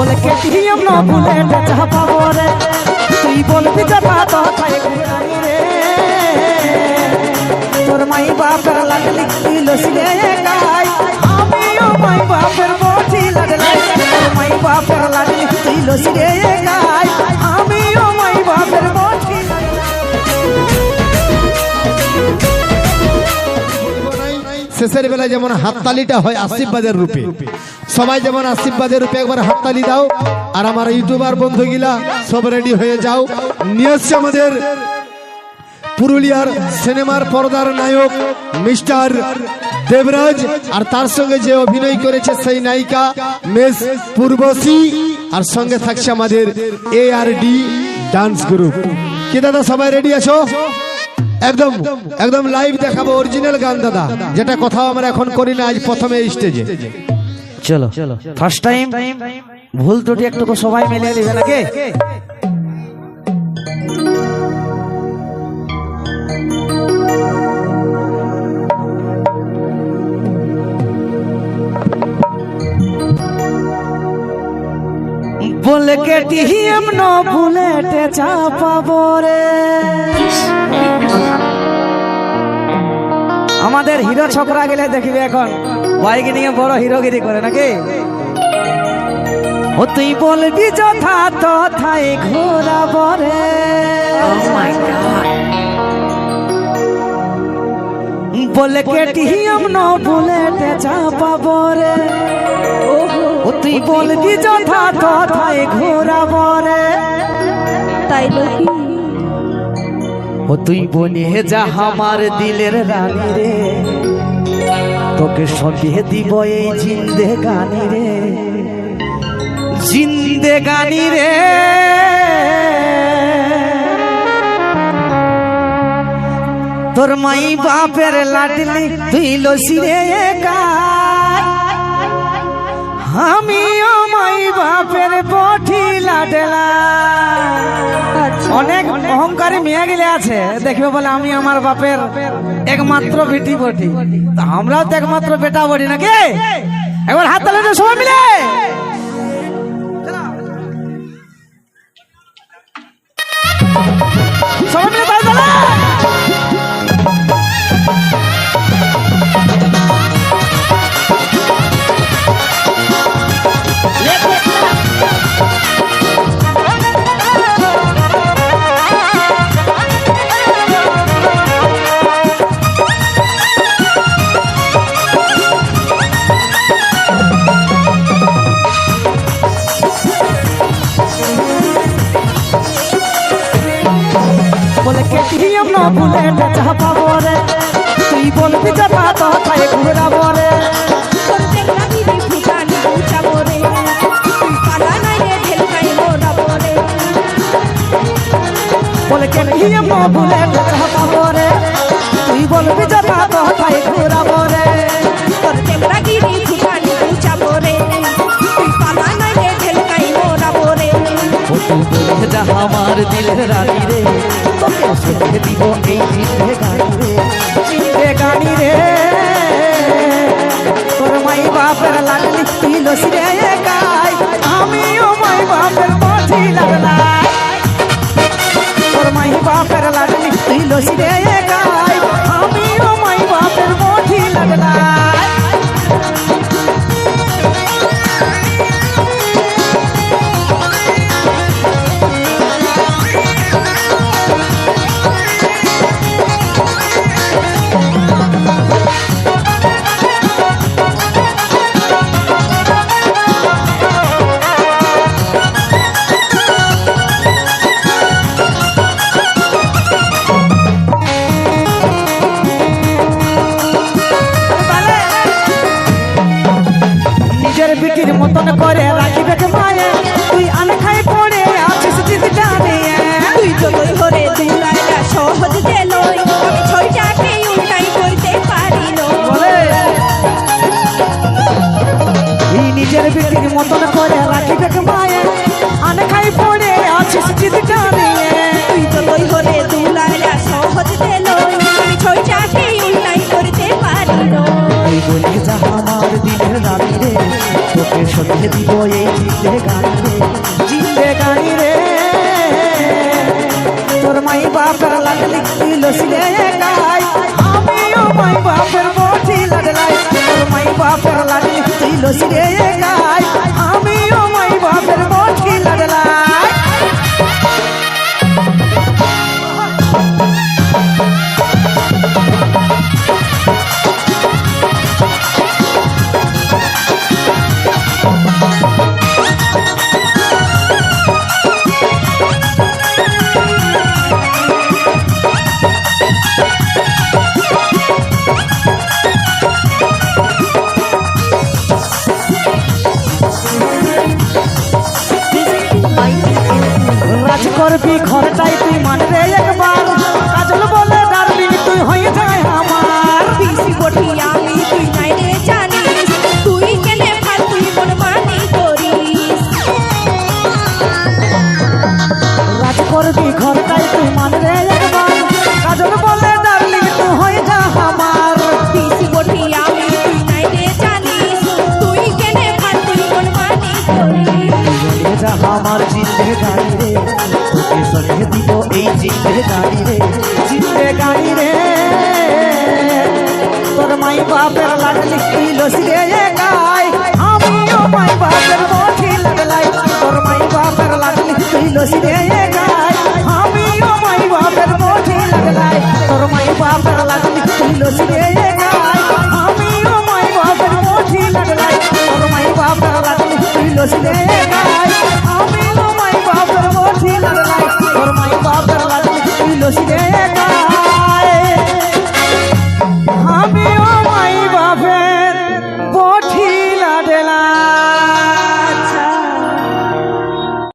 বলে কেটিএম না বুলেট চাপাবো রে? তুই বলবি যাবা তো খাই ঘুরানি রে। তোর মাই বাপ লাগলি লসিলে সিরে শেষের বেলায় যেমন হাততালিটা হয় আশীর্বাদের রূপে। সবাই যেমন আশীর্বাদের রূপে একবার হাততালি দাও। আর আমার ইউটিউবার বন্ধুগুলা, সব রেডি হয়ে যাও। নিয়ে আমাদের পুরুলিয়ার সিনেমার পর্দার নায়ক মিস্টার দেবরাজ। আর তার সঙ্গে যে অভিনয় করেছে সেই নায়িকা মেস পূর্বশী। আর সঙ্গে থাকছে আমাদের A R D dance group কি দাদা, সবাই রেডি আছো? একদম একদম লাইভ দেখাবো অরিজিনাল গান, দাদা। যেটা কোথাও আমরা এখন করি না, আজ প্রথমে স্টেজে চলো চলো ফার্স্ট টাইম ভুল ত্রুটি একটু সবাই মিলিয়ে দিবে নাকি? বলে কে টিহিম ন বুলেটে চাপাবো রে। আমাদের হিরো ছোকরা গেলে দেখবে এখন। বাইক নিয়ে বড় হিরোগিরি করে, নাকি? ও, তুই বলবি যথা তথায় ঘোরা বরে বলে কেটিএম ন বুলেটে চাপাবো রে। ও, তুই বলবি যথা তথায় ঘোরা বরে তাই নাকি ও তুই বনে যা আমার দিলের রানী রে। তোকে সঙ্গে দিব এই জিন্দে গানি রে। জিন্দে গানি রে। তোর মাই বাপের লাডলি তুই লসি রে গায় মেয়ে গেলে আছে। দেখবে বলে আমি আমার বাপের একমাত্র বেটি বটি। তা আমরাও তো একমাত্র বেটা বটি নাকি? একবার হাত তালে তো সবাই মিলে। সবাই মিলে বলে কেটিএম না বুলেট চাপাবো রে। তুই বলবি যাবা তো তাই ঘুরাবো রে। বলে কেটিএম না বুলেট চাপাবো রে। তুই বলবি যাবা তো তাই ঘুরাবো রে। তোর দেখলা গিরি ফুটানি উচাবো রে তুই পালা নাই রে ঢেল মোরাবো রে যা আমার দিলের রানী রে। সঙ্গে দিব এই জিন্দে গানি রে। জিন্দে গানি রে তোর মাই বাপের লাগলি তুই লসি গাই বিটির মতন তোর মাই বাপের লাগলি তুই গাই আমিও মাই বাপের বটি লাগলাই তোর মাই বাপের লাগলি তুই লসিরে 谁敢